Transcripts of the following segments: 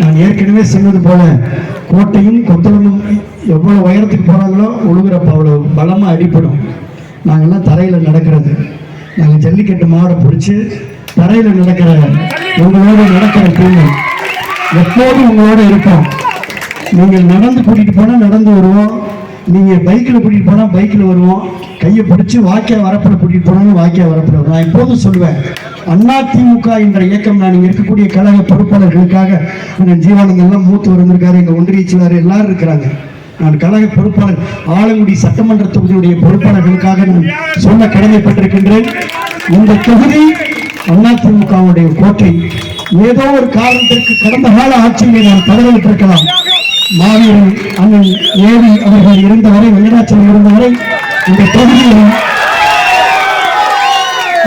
நான் ஏற்கனவே சொன்னது போல கோட்டையும் கொத்தளமும் எவ்வளோ உயரத்துக்கு போனாங்களோ உழுகுறப்ப அவ்வளோ பலமாக அடிப்படும் நாங்கள்லாம் தரையில் நடக்கிறது. நாங்கள் ஜல்லிக்கட்டு மாடை பிடிச்சி தரையில் நடக்கிற உங்களோட நடக்கிற டீம் எப்போதும் உங்களோட இருப்போம். நீங்கள் நடந்து கூட்டிகிட்டு போனால் நடந்து வருவோம். நீங்கள் பைக்கில் கூட்டிகிட்டு போனால் பைக்கில் வருவோம். கையை பிடிச்சி வாக்கியா வரப்பில் கூட்டிகிட்டு போனாலும் வாக்கியா வரப்பில் வருவோம். நான் எப்போதும் சொல்லுவேன் அதிமுக என்ற இயக்கம் நான் இருக்கக்கூடிய கழக பொறுப்பாளர்களுக்காக அண்ணன் ஜீவானந்தம் எல்லாம் மூத்து வந்திருக்காரு. எங்க ஒன்றிய செயலாளர் எல்லாரும் இருக்கிறாங்க. நான் கழக பொறுப்பாளர் ஆலங்குடி சட்டமன்ற தொகுதியுடைய பொறுப்பாளர்களுக்காக நான் சொல்ல கடமைப்பட்டிருக்கின்றேன். இந்த தொகுதி அதிமுகவுடைய கோட்டை. ஏதோ ஒரு காரணத்திற்கு கடந்த கால ஆட்சியிலே நான் பதவியிட்டிருக்கலாம் மாவீரன் அண்ணன் ஏவி அவர்கள் இருந்தவரை வெங்கடாச்சலம் இருந்தவரை இந்த தொகுதியில்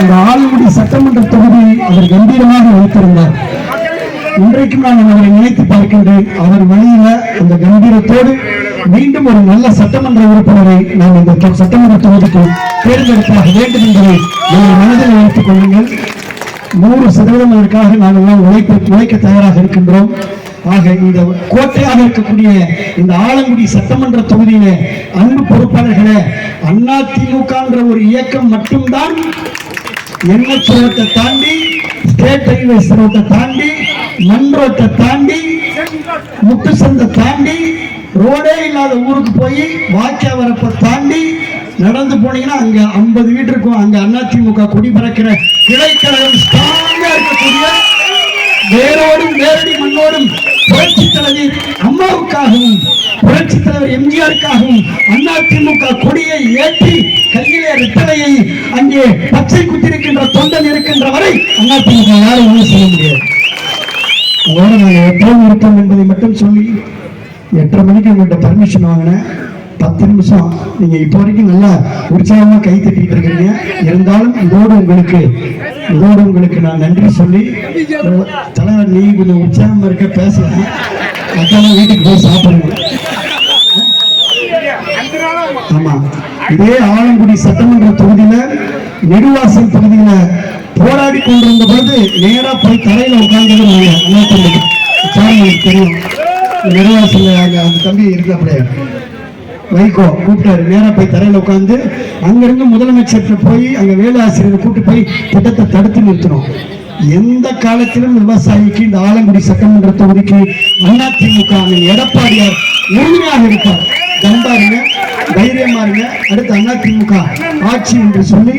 இந்த ஆலங்குடி சட்டமன்ற தொகுதியை அவர் கம்பீரமாக வைத்திருந்தார். இன்றைக்கும் நான் அவரை நினைத்து பார்க்கின்றேன். அவர் வழியில அந்த கம்பீரத்தோடு மீண்டும் ஒரு நல்ல சட்டமன்ற உறுப்பினரை நாம் இந்த சட்டமன்ற தொகுதிக்கு தேர்ந்தெடுப்பாக வேண்டும் என்பதை நீங்கள் மனதில் வைத்துக் கொள்ளுங்கள். நூறு சதவீதம் அதற்காக நாங்கள் எல்லாம் உழைப்பு உழைக்க தயாராக இருக்கின்றோம். ஆக இந்த கோட்டையாக இருக்கக்கூடிய இந்த ஆலங்குடி சட்டமன்ற தொகுதியில அன்பு பொறுப்பாளர்களே அதிமுகன்ற ஒரு இயக்கம் மட்டும்தான் எண்ணெய் ரோட்டை தாண்டி ஸ்டேட் ரயில்வே சுரத்தை தாண்டி மண் ரோட்டை தாண்டி முட்டு சந்தை தாண்டி ரோடே இல்லாத ஊருக்கு போய் வாக்கியா வரப்ப தாண்டி நடந்து போனீங்கன்னா அங்க ஐம்பது வீடு இருக்கும். அங்க அதிமுக குடி பறக்கிற கிளைக்கழகம் ஸ்ட்ராங்கா இருக்கக்கூடிய வேரோடும் நேரடி மண்ணோடும் புரட்சி அம்மாவுக்காகவும் புரட்சி தலைவர் எம்ஜிஆருக்காகவும் அதிமுக கொடியை ஏற்றி கையிலே ரெட்டலையை அங்கே பச்சை குத்திருக்கின்ற தொண்டன் இருக்கின்ற வரை அதிமுக யாரும் ஒன்றும் செய்ய முடியாது. அதோட நாங்கள் எப்பவும் இருப்போம் என்பதை மட்டும் சொல்லி எட்டரை மணிக்கு உங்கள்கிட்ட பர்மிஷன் வாங்கினேன். பத்து நிமிஷம். நீங்க இப்போ வரைக்கும் நல்லா உற்சாகமா கை தட்டிட்டு இருக்கீங்க இருந்தாலும் இதோடு உங்களுக்கு இதோடு உங்களுக்கு நான் நன்றி சொல்லி தலைவர் நீ கொஞ்சம் உற்சாகமா இருக்க பேசலாம் அதான் வீட்டுக்கு போய் சாப்பிடுங்க ஆமா. இதே ஆலங்குடி சட்டமன்ற தொகுதியில நெடுவாசல் தொகுதியில போராடி கொண்டிருந்த பொழுது நேரா போய் தரையில உட்கார்ந்தது அண்ணா தம்பி. சாமிக்கு தெரியும். நெடுவாசல் அங்க அந்த தம்பி இருக்காப்ல வைகோ கூப்பிட்டாரு. நேரா போய் தரையில உட்காந்து அங்கிருந்து முதலமைச்சர்கிட்ட போய் அங்க வேலை ஆசிரியர் கூப்பிட்டு போய் திட்டத்தை தடுத்து நிறுத்தணும். எந்த காலத்திலும் விவசாயிக்கு இந்த ஆலங்குடி சட்டமன்ற தொகுதிக்கு அதிமுக எடப்பாடியார் உறுதியாக இருப்பார் தம்பா தைரியமா இருங்க. அடுத்து அதிமுக ஆட்சி என்று சொல்லி